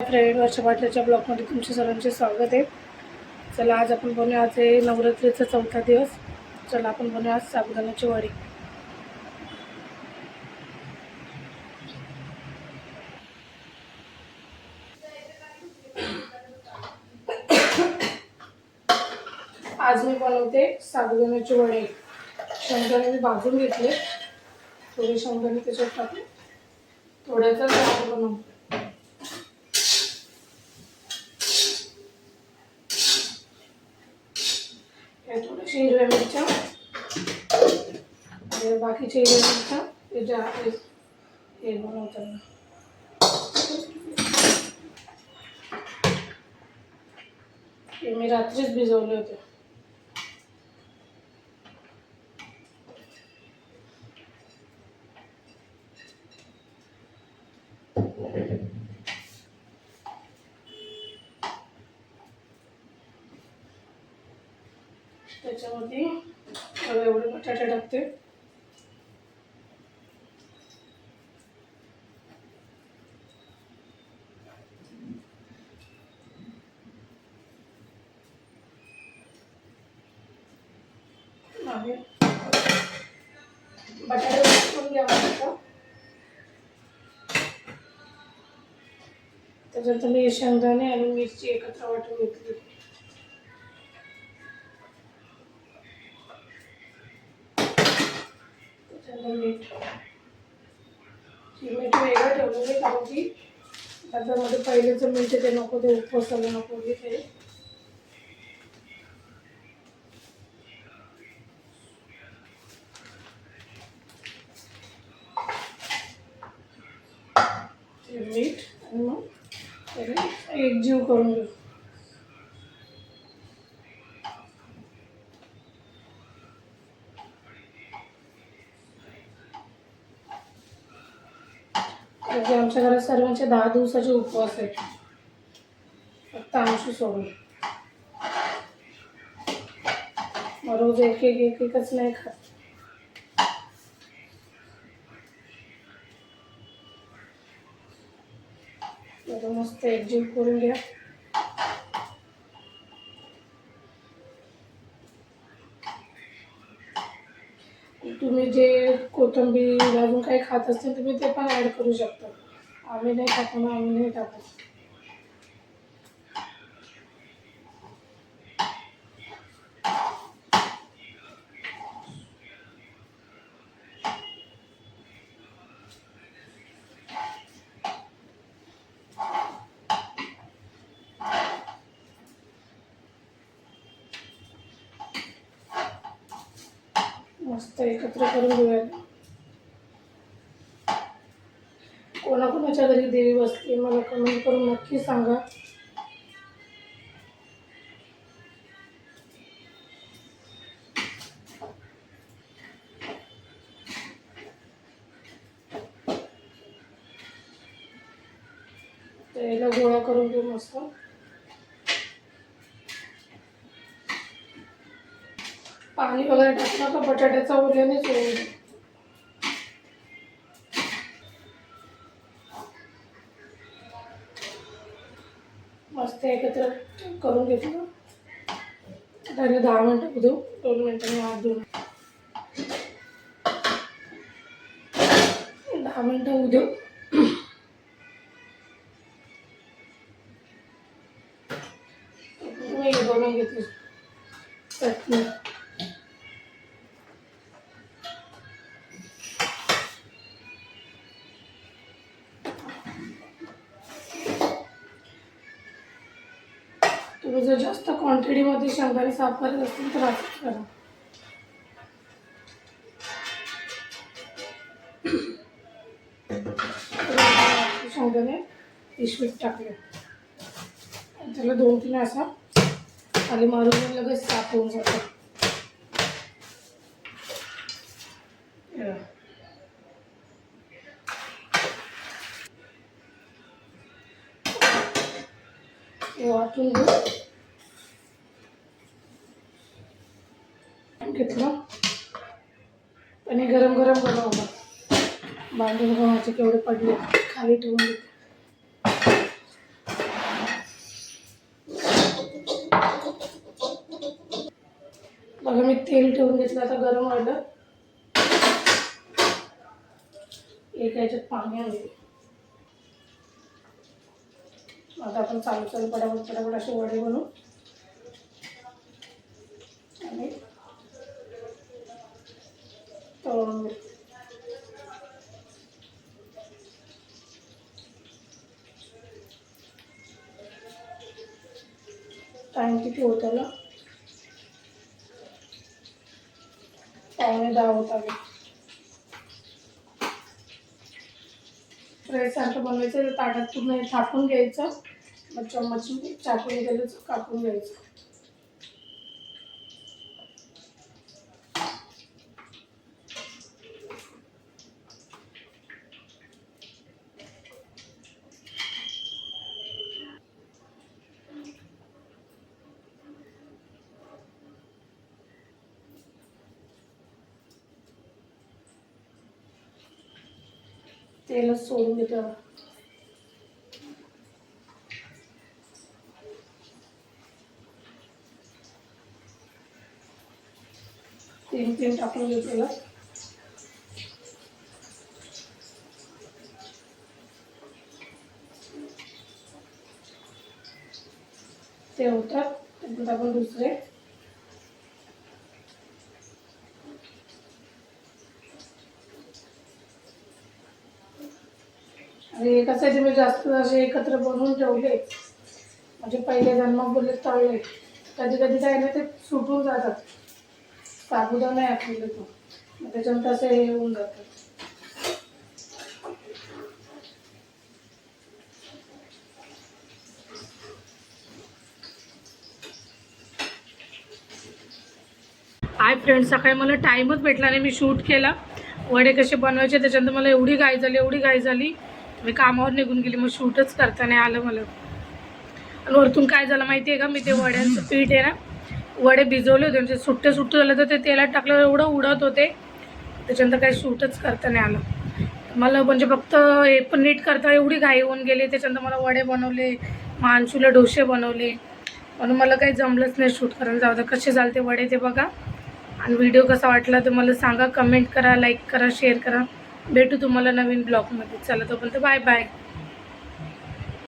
Friend वर्षा पाटलाच्या ब्लॉगमध्ये तुमचे सर्वांचे स्वागत आहे. चला आज आपण बनवूया आज आहे नवरात्रीचा चौथा दिवस. चला आपण बनवूया आज साबुदाण्याची वडी. आज मी बनवते साबुदाण्याची वडी. शेंगदाणे मी भाजून घेतले. थोडे शेंगदाणे त्याच्यात टाकले थोड्याचा लाडू बनवते या थोड्याशा हिरव्या मिरच्या आणि बाकीच्या हिरव्या मिरच्या त्याच्या हे हे बनवताना हे मी रात्रीच भिजवले होते त्याच्यामध्ये एवढे बटाटे टाकते. बटाटे टाकून घ्यावा त्याच्यात मी शेंगदाणे आणि मिरची एकत्र वाटून घेतली. मीठ वेगळं ठेवलेलं कारण की डब्यामध्ये पहिलेचं मीठ ते नको ते उपसायला नको ते. ते मीठ आणि मग त्याला एकजीव करून घेऊ. म्हणजे आमच्या घरात सर्वांचे दहा दिवसाचे उपवास आहेत. फक्त आमशी सोडून. रोज एक एक एक एकच नाही खात. मस्त एकजीव करून घ्या. कोथिंबीर अजून काही खात असतील तुम्ही ते पण ॲड करू शकता. आम्ही नाही खात ना आम्ही नाही टाकत. मस्त एकत्र करून घेऊया कोणाकोणाच्या घरी देवी बसली मला कमेंट करून नक्की सांगा. त्याला गोळा करून घेऊ मस्त. पाणी वगैरे टाकलं का? बटाट्याचा उद्यानेच होईल मस्त एकत्र करून घेतलं त्याला दहा मिनटं उद्या दोन मिनटांनी हात धुवून दहा मिनटं उद्या मी बनवून घेतली तुम्ही जर जास्त क्वांटिटीमध्ये शेंगदाणे साफ करत असतील तर असंच करा. शेंगदाणे पिशवीत टाकले. त्याला दोन तीन असा खाली मारून लगेच साफ होऊन जातात वाटून घेऊ. घेतलं. आणि गरम गरम बनवलं बांधून गव्हाचे केवढे पडले खाली ठेवून घेतले बघा मी तेल ठेवून घेतलं आता गरम व्हायला. एक याच्यात पाणी आले आता आपण चालू चालू पटापट पटापट असे वडे बनवू. टाइम किती होत आला पावणे दहा होत आले फ्राय सारखं बनवायचं ताटात पूर्ण थापून घ्यायचं. मग चम्मच चाकून गेलं कापून घ्यायचं. तेलच सोडून देतो. तीन तीन टाकून घेतलेलं. ते होतात त्यानंतर आपण दुसरे. आणि कसं आहे ते मी जास्त असे एकत्र बनवून ठेवले. म्हणजे पहिले जन्म बोलले तळले कधी कधी काय ना ते सुटून जातात. साबुदा नाही आपल्याला तो. त्याच्यानंतर असे हे होऊन जातात हाय फ्रेंड्स सकाळी मला टाईमच भेटला नाही. मी शूट केला. वडे कसे बनवायचे त्याच्यानंतर मला एवढी घाई झाली एवढी घाई झाली. मी कामावर निघून गेली मग शूटच करता नाही आलं मला. आणि वरतून काय झालं माहिती आहे का? मी ते वड्यांचं पीठ आहे ना वडे भिजवले होते. म्हणजे सुट्टे सुट्टे झालं तर ते तेलात टाकलं एवढं उडत होते त्याच्यानंतर काही शूटच करता नाही आलं. मला म्हणजे फक्त हे पण नीट करता एवढी घाई होऊन गेली. त्याच्यानंतर मला वडे बनवले मानशूला डोसे बनवले. म्हणून मला काही जमलंच नाही शूट करायला. जाऊ दे कसे झाले ते वडे ते बघा. आणि व्हिडिओ कसा वाटला तर मला सांगा. कमेंट करा लाईक करा शेअर करा. भेटू तुम्हाला नवीन ब्लॉगमध्ये. चला तोपर्यंत बाय बाय.